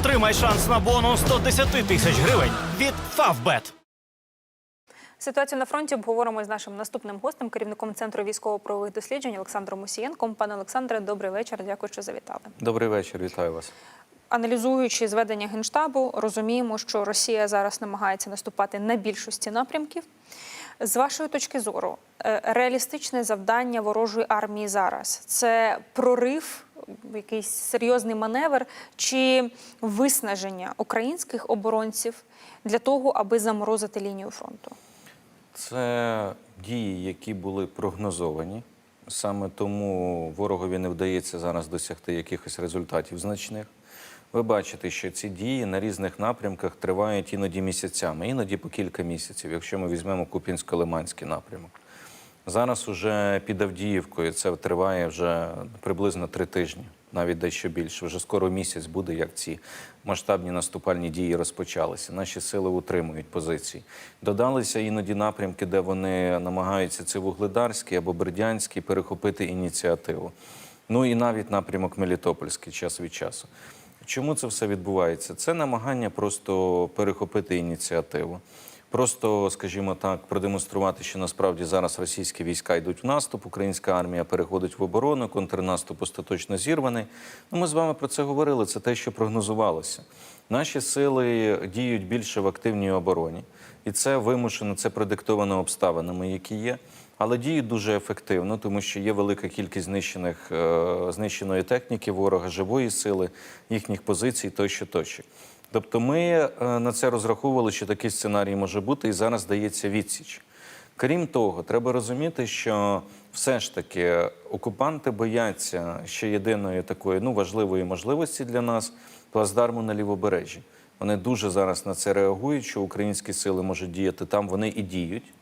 Отримай шанс на бонус 110 тисяч гривень від Favbet. Ситуацію на фронті обговоримо з нашим наступним гостем, керівником центру військово-правових досліджень Олександром Мусієнком. Пане Олександре, добрий вечір. Дякую, що завітали. Добрий вечір, вітаю вас. Аналізуючи зведення генштабу, розуміємо, що Росія зараз намагається наступати на більшості напрямків. З вашої точки зору, е, реалістичне завдання ворожої армії зараз це прорив, якийсь серйозний маневр чи виснаження українських оборонців для того, аби заморозити лінію фронту? Це дії, які були прогнозовані. Саме тому ворогові не вдається зараз досягти якихось результатів значних. Ви бачите, що ці дії на різних напрямках тривають іноді місяцями, іноді по кілька місяців, якщо ми візьмемо Куп'янсько-Лиманський напрямок. Зараз уже під Авдіївкою це триває вже приблизно три тижні, навіть дещо більше. Вже скоро місяць буде, як ці масштабні наступальні дії розпочалися. Наші сили утримують позиції. Додалися іноді напрямки, де вони намагаються це Вугледарський або Бердянський перехопити ініціативу. Ну і навіть напрямок Мелітопольський час від часу. Чому це все відбувається? Це намагання просто перехопити ініціативу. Просто, скажімо так, продемонструвати, що насправді зараз російські війська йдуть в наступ, українська армія переходить в оборону, контрнаступ остаточно зірваний. Ну, ми з вами про це говорили. Це те, що прогнозувалося. Наші сили діють більше в активній обороні, і це вимушено, це продиктовано обставинами, які є. Але діють дуже ефективно, тому що є велика кількість знищених е, знищеної техніки ворога, живої сили, їхніх позицій тощо тощо. Тобто ми е, на це розраховували, що такий сценарій може бути, і зараз дається відсіч. Крім того, треба розуміти, що все ж таки окупанти бояться ще єдиної такої ну важливої можливості для нас плацдарму на лівобережжі. Вони дуже зараз на це реагують, що українські сили можуть діяти там. Вони і діють.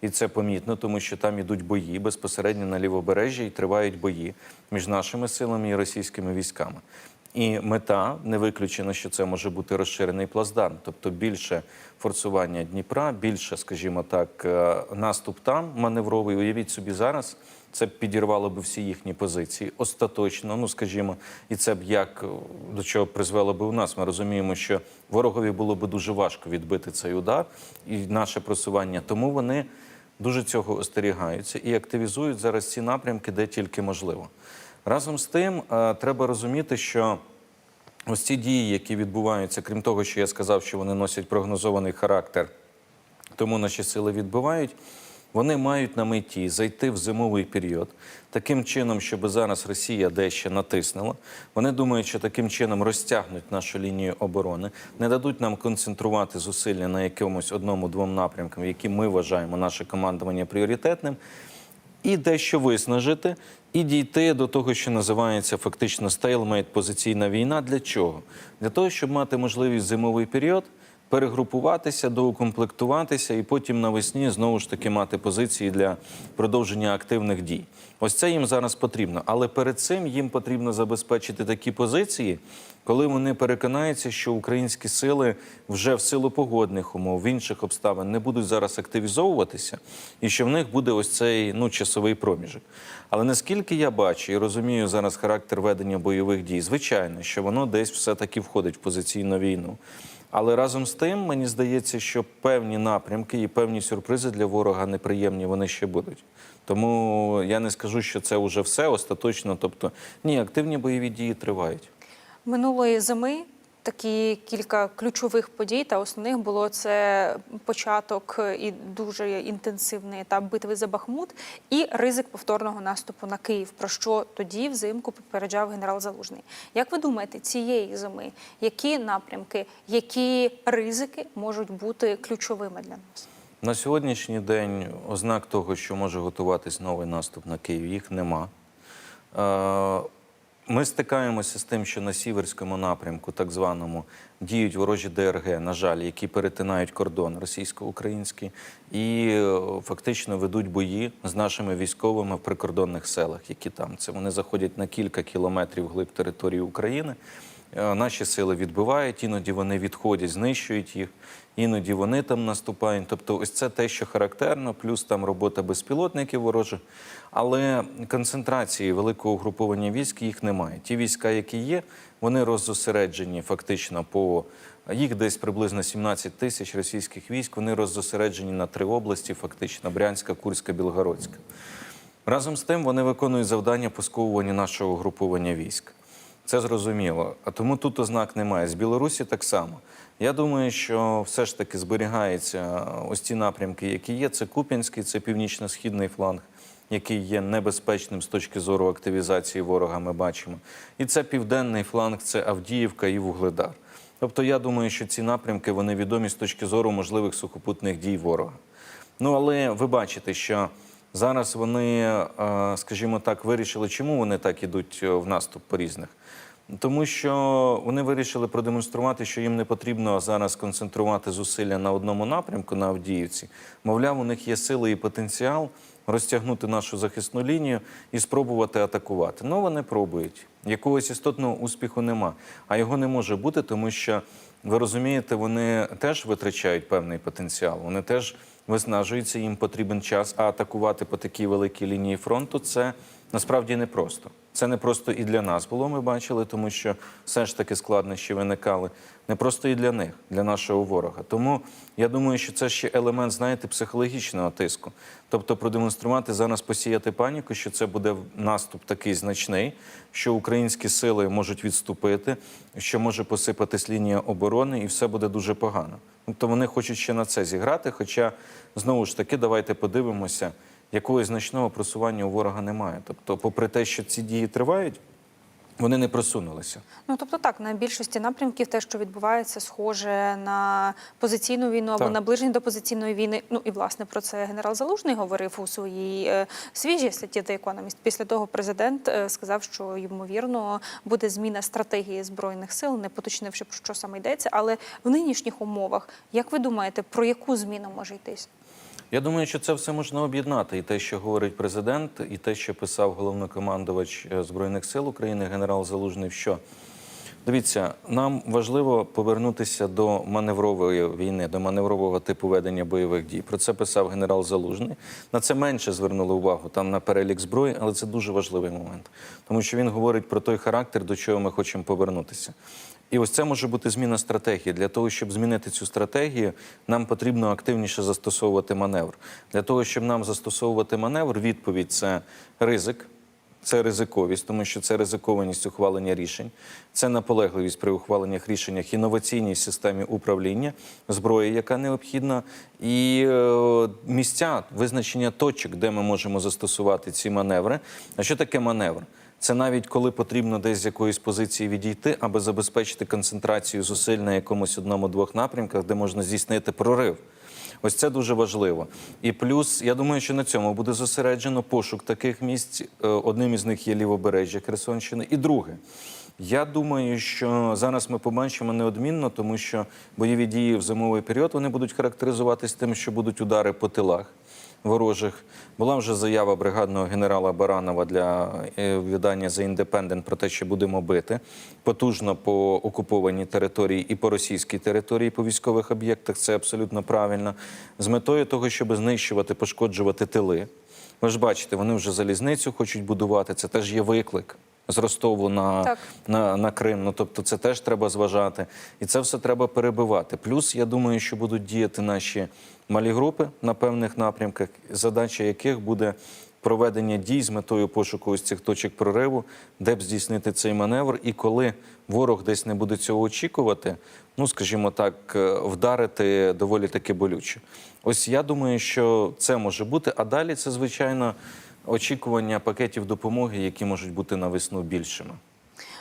І це помітно, тому що там ідуть бої безпосередньо на лівобережжі і тривають бої між нашими силами і російськими військами. І мета не виключено, що це може бути розширений плацдарм, тобто більше форсування Дніпра, більше, скажімо так, е, наступ там маневровий. Уявіть собі зараз. Це б підірвало б всі їхні позиції остаточно. Ну скажімо, і це б як е, до чого призвело би у нас. Ми розуміємо, що ворогові було б дуже важко відбити цей удар і наше просування. Тому вони дуже цього остерігаються і активізують зараз ці напрямки, де тільки можливо. Разом з тим, е, треба розуміти, що ось ці дії, які відбуваються, крім того, що я сказав, що вони носять прогнозований характер, тому наші сили відбивають. Вони мають на меті зайти в зимовий період таким чином, щоб зараз Росія дещо натиснула. Вони думають, що таким чином розтягнуть нашу лінію оборони, не дадуть нам концентрувати зусилля на якомусь одному-двом напрямкам, які ми вважаємо наше командування пріоритетним, і дещо виснажити, і дійти до того, що називається фактично стейлмейт, позиційна війна. Для чого? Для того, щоб мати можливість зимовий період перегрупуватися, доукомплектуватися і потім навесні знову ж таки мати позиції для продовження активних дій. Ось це їм зараз потрібно. Але перед цим їм потрібно забезпечити такі позиції, коли вони переконаються, що українські сили вже в силу погодних умов, в інших обставин не будуть зараз активізовуватися, і що в них буде ось цей ну, часовий проміжок. Але наскільки я бачу і розумію зараз характер ведення бойових дій, звичайно, що воно десь все-таки входить в позиційну війну. Але разом з тим, мені здається, що певні напрямки і певні сюрпризи для ворога неприємні вони ще будуть. Тому я не скажу, що це вже все остаточно. Тобто, ні, активні бойові дії тривають. Минулої зими такі кілька ключових подій, та основних було це початок і дуже інтенсивний етап битви за Бахмут і ризик повторного наступу на Київ, про що тоді взимку попереджав генерал Залужний. Як ви думаєте, цієї зими які напрямки, які ризики можуть бути ключовими для нас? На сьогоднішній день ознак того, що може готуватись новий наступ на Київ, їх нема. Ми стикаємося з тим, що на сіверському напрямку, так званому, діють ворожі ДРГ, на жаль, які перетинають кордон російсько-український і е, фактично ведуть бої з нашими військовими в прикордонних селах, які там це вони заходять на кілька кілометрів глиб території України. Е, Наші сили відбивають, іноді вони відходять, знищують їх, іноді вони там наступають. Тобто, ось це те, що характерно, плюс там робота безпілотників ворожих. Але концентрації великого угруповання військ їх немає. Ті війська, які є, вони роззосереджені фактично по їх десь приблизно 17 тисяч російських військ. Вони роззосереджені на три області, фактично Брянська, Курська, Білгородська. Разом з тим вони виконують завдання по сковуванню нашого угруповання військ. Це зрозуміло. А тому тут ознак немає. З Білорусі так само. Я думаю, що все ж таки зберігаються ось ті напрямки, які є. Це Куп'янський, це північно-східний фланг, який є небезпечним з точки зору активізації ворога. Ми бачимо. І це південний фланг, це Авдіївка і Вугледар. Тобто, я думаю, що ці напрямки вони відомі з точки зору можливих сухопутних дій ворога. Ну але ви бачите, що зараз вони, е, скажімо так, вирішили, чому вони так ідуть е, в наступ по різних. Тому що вони вирішили продемонструвати, що їм не потрібно зараз концентрувати зусилля на одному напрямку на Авдіївці. Мовляв, у них є сили і потенціал розтягнути нашу захисну лінію і спробувати атакувати. Ну вони пробують. Якогось істотного успіху нема. А його не може бути, тому що ви розумієте, вони теж витрачають певний потенціал. Вони теж виснажуються, їм потрібен час. А атакувати по такій великій лінії фронту це насправді непросто. Це не просто і для нас було, ми бачили, тому що все ж таки складнощі виникали. Не просто і для них, для нашого ворога. Тому я думаю, що це ще елемент, знаєте, психологічного тиску. Тобто продемонструвати зараз, посіяти паніку, що це буде наступ такий значний, що українські сили можуть відступити, що може посипатись лінія оборони, і все буде дуже погано. Тобто вони хочуть ще на це зіграти. Хоча знову ж таки, давайте подивимося, якогось значного просування у ворога немає. Тобто, попри те, що ці дії тривають, вони не просунулися. Ну тобто, так на більшості напрямків те, що відбувається, схоже на позиційну війну або Так. наближення до позиційної війни. Ну і власне про це генерал Залужний говорив у своїй е, свіжій статті The Economist. Після того президент е, сказав, що ймовірно буде зміна стратегії збройних сил, не поточнивши про що саме йдеться. Але в нинішніх умовах, як ви думаєте, про яку зміну може йтись? Я думаю, що це все можна об'єднати. І те, що говорить президент, і те, що писав головнокомандувач е, Збройних сил України, генерал Залужний, що дивіться, нам важливо повернутися до маневрової війни, до маневрового типу ведення бойових дій. Про це писав генерал Залужний. На це менше звернули увагу там на перелік зброї, але це дуже важливий момент, тому що він говорить про той характер, до чого ми хочемо повернутися. І ось це може бути зміна стратегії. Для того, щоб змінити цю стратегію, нам потрібно активніше застосовувати маневр. Для того, щоб нам застосовувати маневр, відповідь це ризик. Це ризиковість, тому що це ризикованість ухвалення рішень, це наполегливість при ухваленнях рішеннях, інноваційність в системі управління, зброї, яка необхідна, і е, місця визначення точок, де ми можемо застосувати ці маневри. А що таке маневр? Це навіть коли потрібно десь з якоїсь позиції відійти, аби забезпечити концентрацію зусиль на якомусь одному-двох напрямках, де можна здійснити прорив. Ось це дуже важливо. І плюс, я думаю, що на цьому буде зосереджено пошук таких місць. Е, Одним із них є лівобережжя Херсонщини. І друге, я думаю, що зараз ми побачимо неодмінно, тому що бойові дії в зимовий період вони будуть характеризуватись тим, що будуть удари по тилах ворожих. Була вже заява бригадного генерала Баранова для е, видання The Independent про те, що будемо бити потужно по окупованій території і по російській території, по військових об'єктах. Це абсолютно правильно. З метою того, щоб знищувати, пошкоджувати тили. Ви ж бачите, вони вже залізницю хочуть будувати. Це теж є виклик з Ростову на, Так. на, на Крим. Ну тобто, це теж треба зважати, і це все треба перебивати. Плюс я думаю, що будуть діяти наші малі групи на певних напрямках, задача яких буде проведення дій з метою пошуку ось цих точок прориву, де б здійснити цей маневр, і коли ворог десь не буде цього очікувати, ну скажімо так, е, вдарити доволі таки болюче. Ось я думаю, що це може бути. А далі це звичайно очікування пакетів допомоги, які можуть бути на весну більшими.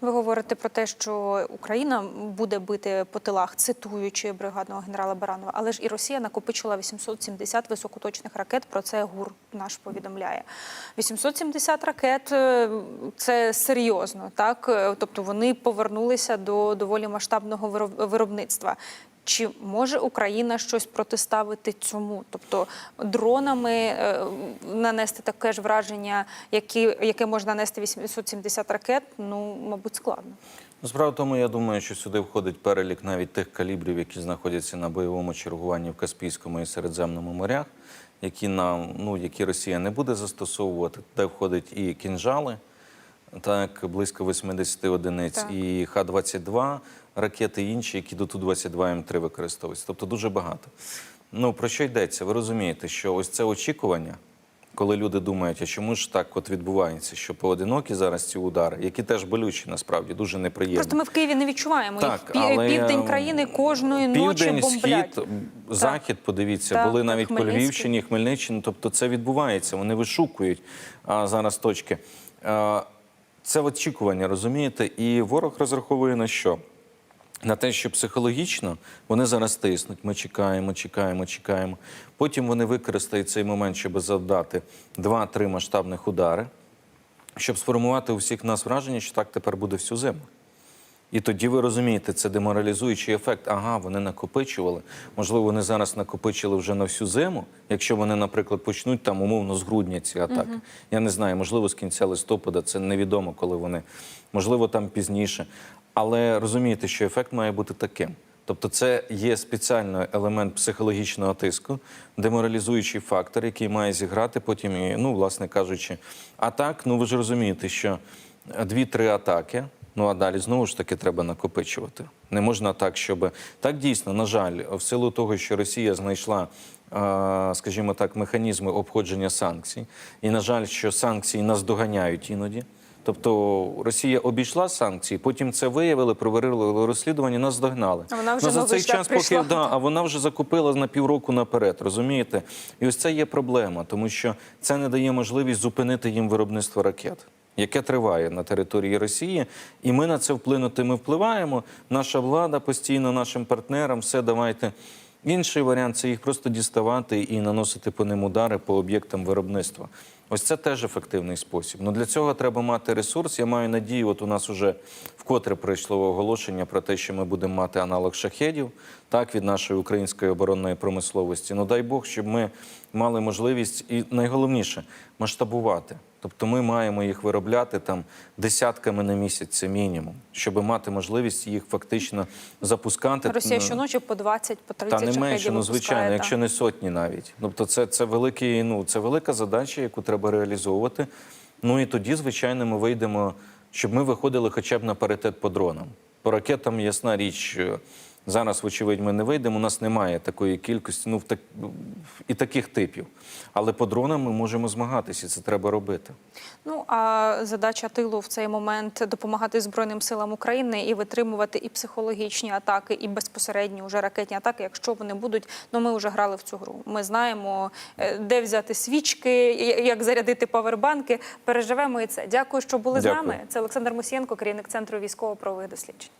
Ви говорите про те, що Україна буде бити по тилах, цитуючи бригадного генерала Баранова, але ж і Росія накопичила 870 високоточних ракет. Про це ГУР наш повідомляє. 870 ракет е, це серйозно, так тобто вони повернулися до доволі масштабного вироб- виробництва. Чи може Україна щось протиставити цьому? Тобто дронами е, нанести таке ж враження, які, яке може нанести 870 ракет, ну, мабуть, складно. Ну, Справа в тому, я думаю, що сюди входить перелік навіть тих калібрів, які знаходяться на бойовому чергуванні в Каспійському і Середземному морях, які нам, ну які Росія не буде застосовувати, де входять і кінжали, так близько 80 одиниць, Так. і Х-22 ракети, інші, які до Ту-22 М3 використовуються. Тобто дуже багато. Ну про що йдеться? Ви розумієте, що ось це очікування. Коли люди думають, а чому ж так от відбувається, що поодинокі зараз ці удари, які теж болючі, насправді дуже неприємні. Просто ми в Києві не відчуваємо. Так, Їх але, південь е, країни кожної ночі Південь, бомблять. схід, захід, подивіться, Так, були навіть по Львівщині, Хмельниччині. Тобто це відбувається. Вони вишукують а, зараз точки. А, це очікування, розумієте? І ворог розраховує на що? На те, що психологічно вони зараз тиснуть. Ми чекаємо, чекаємо, чекаємо. Потім вони використають цей момент, щоб завдати два-три масштабних удари, щоб сформувати у всіх нас враження, що так тепер буде всю зиму. І тоді ви розумієте, це деморалізуючий ефект. Ага, вони накопичували. Можливо, вони зараз накопичили вже на всю зиму. Якщо вони, наприклад, почнуть там умовно з грудня ці атаки. Я не знаю, можливо, з кінця листопада, це невідомо, коли вони, можливо, там пізніше. Але розумієте, що ефект має бути таким. Тобто, це є спеціальний елемент психологічного тиску, деморалізуючий фактор, який має зіграти потім, і, ну, власне кажучи, а так, ну ви ж розумієте, що дві-три атаки. Ну а далі знову ж таки треба накопичувати. Не можна так, щоб так дійсно, на жаль, в силу того, що Росія знайшла, е, скажімо так, механізми обходження санкцій, і на жаль, що санкції нас доганяють іноді. Тобто Росія обійшла санкції, потім це виявили, проварили розслідування, нас догнали. А вона вже Ну, за цей час, прийшла. поки да, а вона вже закупила на півроку наперед, розумієте? І ось це є проблема, тому що це не дає можливість зупинити їм виробництво ракет. Яке триває на території Росії, і ми на це вплинути ми впливаємо. Наша влада постійно нашим партнерам все давайте. Інший варіант це їх просто діставати і наносити по ним удари по об'єктам виробництва. Ось це теж ефективний спосіб. Ну для цього треба мати ресурс. Я маю надію, от у нас уже вкотре прийшло оголошення про те, що ми будемо мати аналог шахедів, так від нашої української оборонної промисловості. Ну дай Бог, щоб ми мали можливість і найголовніше масштабувати. Тобто ми маємо їх виробляти там десятками на місяць, це мінімум, щоб мати можливість їх фактично запускати. Росія Ну, щоночі по 20, по 30 та не менше, ну звичайно, випускає, якщо не сотні навіть. Тобто, це, це великий, ну це велика задача, яку треба реалізовувати. Ну і тоді, звичайно, ми вийдемо, щоб ми виходили хоча б на паритет по дронам. По ракетам ясна річ. Зараз, вочевидь, ми не вийдемо. У нас немає такої кількості, ну в так і таких типів. Але по дронам ми можемо змагатися, і це треба робити. Ну а задача тилу в цей момент допомагати Збройним силам України і витримувати і психологічні атаки, і безпосередні вже ракетні атаки, якщо вони будуть. Ну ми вже грали в цю гру. Ми знаємо, е, де взяти свічки, як зарядити павербанки. Переживемо і це. Дякую, що були з нами. Це Олександр Мусієнко, керівник центру військово-правових досліджень.